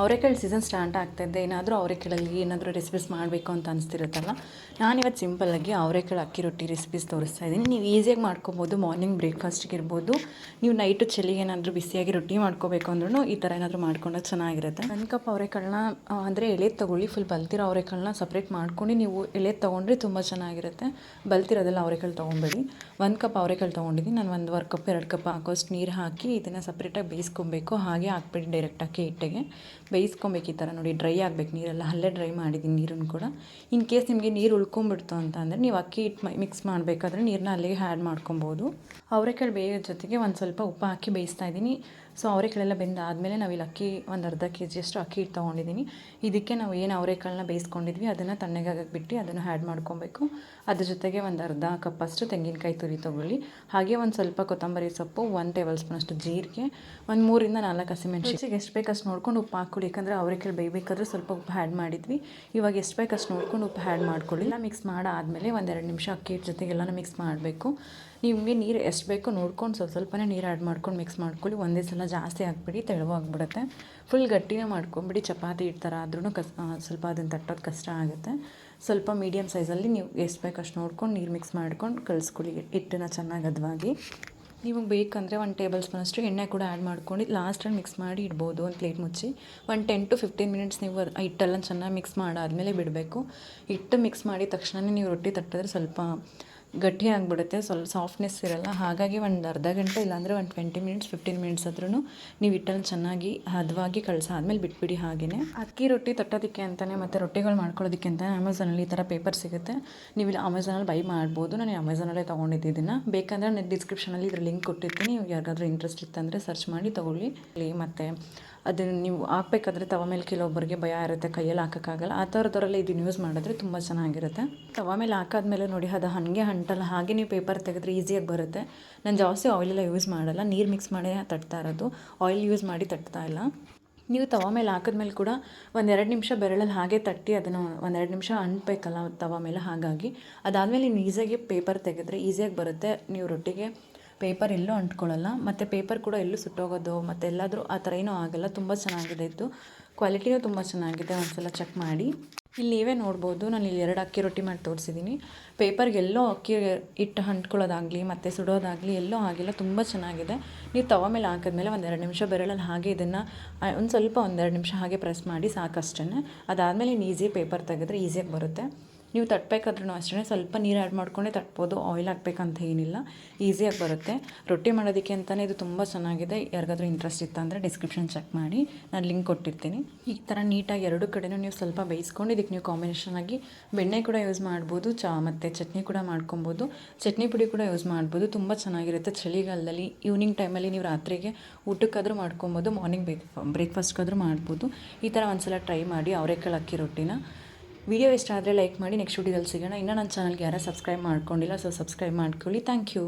ಅವರೆಕಾಳು season start ಆಗ್ತಾಯಿದ್ದೆ ಏನಾದರೂ ಅವರೆಕಾಳಲ್ಲಿ ಏನಾದರೂ ರೆಸಿಪೀಸ್ ಮಾಡಬೇಕು ಅಂತ ಅನಿಸ್ತಿರುತ್ತಲ್ಲ? ನಾನಿವತ್ತು ಸಿಂಪಲ್ಲಾಗಿ ಅವರೆಕಾಳು ಅಕ್ಕಿ ರೊಟ್ಟಿ ರೆಸಿಪೀಸ್ ತೋರಿಸ್ತಾ ಇದ್ದೀನಿ. ನೀವು ಈಸಿಯಾಗಿ ಮಾಡ್ಕೊಬೋದು ಮಾರ್ನಿಂಗ್ ಬ್ರೇಕ್ಫಾಸ್ಟ್ಗೆ ಇರ್ಬೋದು. ನೀವು ನೈಟು ಚಳಿಗೆ ಏನಾದರೂ ಬಿಸಿಯಾಗಿ ರೊಟ್ಟಿ ಮಾಡ್ಕೋಬೇಕು ಅಂದ್ರೂ ಈ ಥರ ಏನಾದರೂ ಮಾಡ್ಕೊಂಡ್ರೆ ಚೆನ್ನಾಗಿರುತ್ತೆ. ಒಂದು ಕಪ್ ಅವರೆಕಾಳನ್ನ ಅಂದರೆ ಎಳೆ ತೊಗೊಳ್ಳಿ ಫುಲ್ ಬಲ್ತಿರೋ ಅವರೆಕಾಳನ್ನ ಸಪ್ರೇಟ್ ಮಾಡ್ಕೊಂಡು ನೀವು ಎಳೆ ತೊಗೊಂಡ್ರೆ ತುಂಬ ಚೆನ್ನಾಗಿರುತ್ತೆ. ಬಲ್ತಿರೋದೆಲ್ಲ ಅವರೆಕಾಳು ತೊಗೊಬೇಡಿ. ಒಂದು ಕಪ್ ಅವರೆಕಾಳು ತೊಗೊಂಡಿದ್ದೀನಿ. ನಾನು ಒಂದುವರೆ ಕಪ್, ಎರಡು ಕಪ್ ಹಾಕೋಷ್ಟು ನೀರು ಹಾಕಿ ಇದನ್ನು ಸಪ್ರೇಟಾಗಿ ಬೇಯಿಸ್ಕೊಬೇಕು. ಹಾಗೆ ಹಾಕ್ಬಿಟ್ಟು ಡೈರೆಕ್ಟಾಗಿ ಹಿಟ್ಟಿಗೆ. ಬೇಯಿಸ್ಕೊಬೇಕು ಈ ಥರ ನೋಡಿ ಡ್ರೈ ಆಗಬೇಕು, ನೀರೆಲ್ಲ ಅಲ್ಲೇ ಡ್ರೈ ಮಾಡಿದ್ದೀನಿ ನೀರನ್ನು ಕೂಡ. ಇನ್ ಕೇಸ್ ನಿಮಗೆ ನೀರು ಉಳ್ಕೊಂಬಿಡ್ತು ಅಂತ ಅಂದರೆ ನೀವು ಅಕ್ಕಿ ಹಿಟ್ಟು ಮಿಕ್ಸ್ ಮಾಡಬೇಕಾದ್ರೆ ನೀರನ್ನ ಅಲ್ಲಿಗೆ ಆ್ಯಡ್ ಮಾಡ್ಕೊಬೋದು. ಅವರೆಕಾಳು ಬೇಯೋ ಜೊತೆಗೆ ಒಂದು ಸ್ವಲ್ಪ ಉಪ್ಪು ಹಾಕಿ ಬೇಯಿಸ್ತಾ ಇದ್ದೀನಿ. ಸೊ ಅವರೆಕಾಳೆಲ್ಲ ಬೆಂದಾದಮೇಲೆ ನಾವಿಲ್ಲಿ ಅಕ್ಕಿ ಒಂದು ಅರ್ಧ ಕೆ ಜಿಯಷ್ಟು ಅಕ್ಕಿ ಹಿಟ್ಟು ತೊಗೊಂಡಿದ್ದೀನಿ ಇದಕ್ಕೆ ನಾವು ಏನು ಅವರೆಕಾಳನ್ನ ಬೇಯಿಸ್ಕೊಂಡಿದ್ವಿ ಅದನ್ನು ತಣ್ಣಗಾಗಕ್ಕೆ ಬಿಟ್ಟು ಅದನ್ನು ಆ್ಯಡ್ ಮಾಡ್ಕೊಬೇಕು. ಅದ್ರ ಜೊತೆಗೆ ಒಂದು ಅರ್ಧ ಕಪ್ಪಷ್ಟು ತೆಂಗಿನಕಾಯಿ ತುರಿ ತೊಗೊಳ್ಳಿ. ಹಾಗೆ ಒಂದು ಸ್ವಲ್ಪ ಕೊತ್ತಂಬರಿ ಸೊಪ್ಪು ಒಂದು ಟೇಬಲ್ ಸ್ಪೂನಷ್ಟು ಜೀರಿಗೆ ಒಂದು ಮೂರಿಂದ ನಾಲ್ಕು ರುಚಿಗೆ ಎಷ್ಟು ಬೇಕಷ್ಟು ಅಷ್ಟು ನೋಡ್ಕೊಂಡು ಉಪ್ಪು ಹಾಕ್ಕೊಳ್ಳಿ ಯಾಕಂದರೆ ಅವರೆಕಾಳು ಬೇಯಬೇಕಾದ್ರೆ ಸ್ವಲ್ಪ ಉಪ್ಪು ಆ್ಯಡ್ ಮಾಡಿದ್ವಿ. ಇವಾಗ ಎಷ್ಟು ಬೇಕಷ್ಟು ಅಷ್ಟು ನೋಡ್ಕೊಂಡು ಉಪ್ಪು ಆ್ಯಡ್ ಮಾಡ್ಕೊಳ್ಳಿ. ಎಲ್ಲ ಮಿಕ್ಸ್ ಮಾಡಾದಮೇಲೆ ಒಂದೆರಡು ನಿಮಿಷ ಅಕ್ಕಿ ಹಿಟ್ಟು ಜೊತೆಗೆಲ್ಲನೂ ಮಿಕ್ಸ್ ಮಾಡಬೇಕು. ನಿಮಗೆ ನೀರು ಎಷ್ಟು ಬೇಕೋ ನೋಡ್ಕೊಂಡು ಸ್ವಲ್ಪ ಸ್ವಲ್ಪನೇ ನೀರು ಆ್ಯಡ್ ಮಾಡ್ಕೊಂಡು ಮಿಕ್ಸ್ ಮಾಡ್ಕೊಳ್ಳಿ. ಒಂದೇ ಸಲ ಜಾಸ್ತಿ ಹಾಕ್ಬಿಡಿ, ತೆಳುವಾಗ್ಬಿಡುತ್ತೆ. ಫುಲ್ ಗಟ್ಟಿನೇ ಮಾಡ್ಕೊಂಬಿಡಿ. ಚಪಾತಿ ಹಿಟ್ಟು ಥರ ಆದ್ರೂ ಕಸ್ ಸ್ವಲ್ಪ ಅದನ್ನು ತಟ್ಟೋದು ಕಷ್ಟ ಆಗುತ್ತೆ. ಸ್ವಲ್ಪ ಮೀಡಿಯಮ್ ಸೈಜಲ್ಲಿ ನೀವು ಎಷ್ಟು ಬೇಕು ಅಷ್ಟು ನೋಡ್ಕೊಂಡು ನೀರು ಮಿಕ್ಸ್ ಮಾಡ್ಕೊಂಡು ಕಳಿಸ್ಕೊಳ್ಳಿ ಹಿಟ್ಟನ್ನು ಚೆನ್ನಾಗಿ ಅದ್ವಾಗಿ ನಿಮಗೆ ಬೇಕಂದರೆ ಒಂದು ಟೇಬಲ್ ಸ್ಪೂನಷ್ಟು ಎಣ್ಣೆ ಕೂಡ ಆ್ಯಡ್ ಮಾಡ್ಕೊಂಡು ಲಾಸ್ಟಲ್ಲಿ ಮಿಕ್ಸ್ ಮಾಡಿ ಇಡ್ಬೋದು ಒಂದು ಪ್ಲೇಟ್ ಮುಚ್ಚಿ. ಒಂದು ಟೆನ್ ಟು ಫಿಫ್ಟೀನ್ ಮಿನಿಟ್ಸ್ ನೀವು ಹಿಟ್ಟೆಲ್ಲ ಚೆನ್ನಾಗಿ ಮಿಕ್ಸ್ ಮಾಡಾದಮೇಲೆ ಬಿಡಬೇಕು. ಹಿಟ್ಟು ಮಿಕ್ಸ್ ಮಾಡಿದ ತಕ್ಷಣವೇ ನೀವು ರೊಟ್ಟಿ ತಟ್ಟಿದ್ರೆ ಸ್ವಲ್ಪ ಗಟ್ಟಿ ಆಗಿಬಿಡುತ್ತೆ. ಸ್ವಲ್ಪ ಸಾಫ್ಟ್ನೆಸ್ ಇರಲ್ಲ. ಹಾಗಾಗಿ ಒಂದು ಅರ್ಧ ಗಂಟೆ ಇಲ್ಲಾಂದರೆ ಒಂದು ಟ್ವೆಂಟಿ ಮಿನಿಟ್ಸ್ ಫಿಫ್ಟೀನ್ ಮಿನಿಟ್ಸ್ ಆದ್ರೂ ನೀವು ಹಿಟ್ಟಲ್ಲಿ ಚೆನ್ನಾಗಿ ಹದವಾಗಿ ಕಳ್ಸಾದ್ಮೇಲೆ ಬಿಟ್ಬಿಡಿ ಹಾಗೆಯೇ ಅಕ್ಕಿ ರೊಟ್ಟಿ ತಟ್ಟೋದಕ್ಕೆ ಅಂತಲೇ ಮತ್ತು ರೊಟ್ಟಿಗಳು ಮಾಡ್ಕೊಳ್ಳೋದಕ್ಕೆ ಅಂತ ಅಮೆಝಾನಲ್ಲಿ ಈ ಥರ ಪೇಪರ್ ಸಿಗುತ್ತೆ. ನೀವು ಇಲ್ಲಿ ಅಮೆಝಾನಲ್ಲಿ ಬೈ ಮಾಡ್ಬೋದು. ನಾನು ಅಮೆಝಾನಲ್ಲೇ ತೊಗೊಂಡಿದ್ದಿದ್ದನ್ನು ಬೇಕಂದರೆ ನಾನು ಡಿಸ್ಕ್ರಿಪ್ಷನಲ್ಲಿ ಇದ್ರ ಲಿಂಕ್ ಕೊಟ್ಟಿರ್ತೀನಿ. ಯಾರಿಗಾದ್ರೂ ಇಂಟ್ರೆಸ್ಟ್ ಇತ್ತಂದರೆ ಸರ್ಚ್ ಮಾಡಿ ತೊಗೊಳ್ಳಿ. ಮತ್ತು ಅದನ್ನು ನೀವು ಹಾಕ್ಬೇಕಾದ್ರೆ ತವ ಮೇಲೆ ಕೆಲವೊಬ್ಬರಿಗೆ ಭಯ ಇರುತ್ತೆ, ಕೈಯಲ್ಲಿ ಹಾಕೋಕ್ಕಾಗಲ್ಲ. ಆ ಥರದವರೆಲ್ಲ ಇದನ್ನು ಯೂಸ್ ಮಾಡಿದ್ರೆ ತುಂಬ ಚೆನ್ನಾಗಿರುತ್ತೆ. ತವ ಮೇಲೆ ಹಾಕಾದ್ಮೇಲೆ ನೋಡಿ, ಅದು ಹಾಗೆ ಅಂಟಲ್ಲ ಹಾಗೆ ನೀವು ಪೇಪರ್ ತೆಗೆದ್ರೆ ಈಸಿಯಾಗಿ ಬರುತ್ತೆ. ನಾನು ಜಾಸ್ತಿ ಆಯಿಲೆಲ್ಲ ಯೂಸ್ ಮಾಡಲ್ಲ, ನೀರು ಮಿಕ್ಸ್ ಮಾಡಿ ತಟ್ತಾ ಇರೋದು. ಆಯಿಲ್ ಯೂಸ್ ಮಾಡಿ ತಟ್ತಾ ಇಲ್ಲ. ನೀವು ತವ ಮೇಲೆ ಹಾಕಿದ್ಮೇಲೆ ಕೂಡ ಒಂದೆರಡು ನಿಮಿಷ ಬೆರಳಲ್ಲಿ ಹಾಗೆ ತಟ್ಟಿ ಅದನ್ನು ಒಂದೆರಡು ನಿಮಿಷ ಅಂಟಬೇಕಲ್ಲ ತವ ಮೇಲೆ ಹಾಗಾಗಿ. ಅದಾದಮೇಲೆ ನೀವು ಈಸಿಯಾಗಿ ಪೇಪರ್ ತೆಗೆದ್ರೆ ಈಸಿಯಾಗಿ ಬರುತ್ತೆ. ನೀವು ರೊಟ್ಟಿಗೆ ಪೇಪರ್ ಎಲ್ಲೂ ಅಂಟ್ಕೊಳ್ಳಲ್ಲ, ಮತ್ತು ಪೇಪರ್ ಕೂಡ ಎಲ್ಲೂ ಸುಟ್ಟೋಗೋದು, ಮತ್ತು ಎಲ್ಲಾದರೂ ಆ ಥರ ಏನೂ ಆಗಲ್ಲ. ತುಂಬ ಚೆನ್ನಾಗಿದೆ ಇದ್ದು ಕ್ವಾಲಿಟಿನೂ ತುಂಬ ಚೆನ್ನಾಗಿದೆ. ಒಂದ್ಸಲ ಚೆಕ್ ಮಾಡಿ. ಇಲ್ಲಿ ನೀವೇ ನೋಡ್ಬೋದು, ನಾನು ಇಲ್ಲಿ ಎರಡು ಅಕ್ಕಿ ರೊಟ್ಟಿ ಮಾಡಿ ತೋರಿಸಿದ್ದೀನಿ ಪೇಪರ್ಗೆ ಎಲ್ಲೋ ಅಕ್ಕಿ ಇಟ್ಟು ಅಂಟ್ಕೊಳ್ಳೋದಾಗಲಿ, ಮತ್ತು ಸುಡೋದಾಗಲಿ ಎಲ್ಲೋ ಆಗಿಲ್ಲ. ತುಂಬ ಚೆನ್ನಾಗಿದೆ. ನೀವು ತವ ಮೇಲೆ ಹಾಕಿದ್ಮೇಲೆ ಒಂದೆರಡು ನಿಮಿಷ ಬೆರಳಲ್ಲಿ ಹಾಗೆ ಇದನ್ನು ಒಂದು ಸ್ವಲ್ಪ ಒಂದೆರಡು ನಿಮಿಷ ಹಾಗೆ ಪ್ರೆಸ್ ಮಾಡಿ ಸಾಕಷ್ಟೇ ಅದಾದಮೇಲೆ ಈಸಿ ಪೇಪರ್ ತೆಗೆದ್ರೆ ಈಸಿಯಾಗಿ ಬರುತ್ತೆ. ನೀವು ತಟ್ಟಬೇಕಾದ್ರೂ ಅಷ್ಟೇ ಸ್ವಲ್ಪ ನೀರು ಆ್ಯಡ್ ಮಾಡ್ಕೊಂಡೇ ತಟ್ಬೋದು. ಆಯಿಲ್ ಹಾಕ್ಬೇಕಂತ ಏನಿಲ್ಲ. ಈಸಿಯಾಗಿ ಬರುತ್ತೆ. ರೊಟ್ಟಿ ಮಾಡೋದಕ್ಕೆ ಅಂತಲೇ ಇದು ತುಂಬ ಚೆನ್ನಾಗಿದೆ. ಯಾರಿಗಾದ್ರೂ ಇಂಟ್ರೆಸ್ಟ್ ಇತ್ತಂದರೆ ಡಿಸ್ಕ್ರಿಪ್ಷನ್ ಚೆಕ್ ಮಾಡಿ. ನಾನು ಲಿಂಕ್ ಕೊಟ್ಟಿರ್ತೀನಿ. ಈ ಥರ ನೀಟಾಗಿ ಎರಡು ಕಡೆನೂ ನೀವು ಸ್ವಲ್ಪ ಬೇಯಿಸ್ಕೊಂಡು ಇದಕ್ಕೆ ನೀವು ಕಾಂಬಿನೇಷನ್ ಆಗಿ ಬೆಣ್ಣೆ ಕೂಡ ಯೂಸ್ ಮಾಡ್ಬೋದು, ಚಾ ಮತ್ತು ಚಟ್ನಿ ಕೂಡ ಮಾಡ್ಕೊಬೋದು. ಚಟ್ನಿ ಪುಡಿ ಕೂಡ ಯೂಸ್ ಮಾಡ್ಬೋದು. ತುಂಬ ಚೆನ್ನಾಗಿರುತ್ತೆ. ಚಳಿಗಾಲದಲ್ಲಿ ಈವ್ನಿಂಗ್ ಟೈಮಲ್ಲಿ ನೀವು ರಾತ್ರಿಗೆ ಊಟಕ್ಕಾದರೂ ಮಾಡ್ಕೊಬೋದು ಮಾರ್ನಿಂಗ್ ಬ್ರೇಕ್ ಬ್ರೇಕ್ಫಾಸ್ಟ್ಗಾದರೂ ಮಾಡ್ಬೋದು. ಈ ಥರ ಒಂದ್ಸಲ ಟ್ರೈ ಮಾಡಿ, ಅವರೆಕಾಳು ಅಕ್ಕಿ ರೊಟ್ಟಿನ. ವಿಡಿಯೋ ಇಷ್ಟ ಆದರೆ ಲೈಕ್ ಮಾಡಿ ನೆಕ್ಸ್ಟ್ ವಿಡಿಯೋದಲ್ಲಿ ಸಿಗೋಣ. ಇನ್ನೂ ನನ್ನ ಚಾನಲ್ಗೆ ಯಾರು ಸಬ್ಸ್ಕ್ರೈಬ್ ಮಾಡ್ಕೊಂಡಿಲ್ಲ ಸೊ ಸಬ್ಸ್ಕ್ರೈಬ್ ಮಾಡ್ಕೊಳ್ಳಿ. Thank you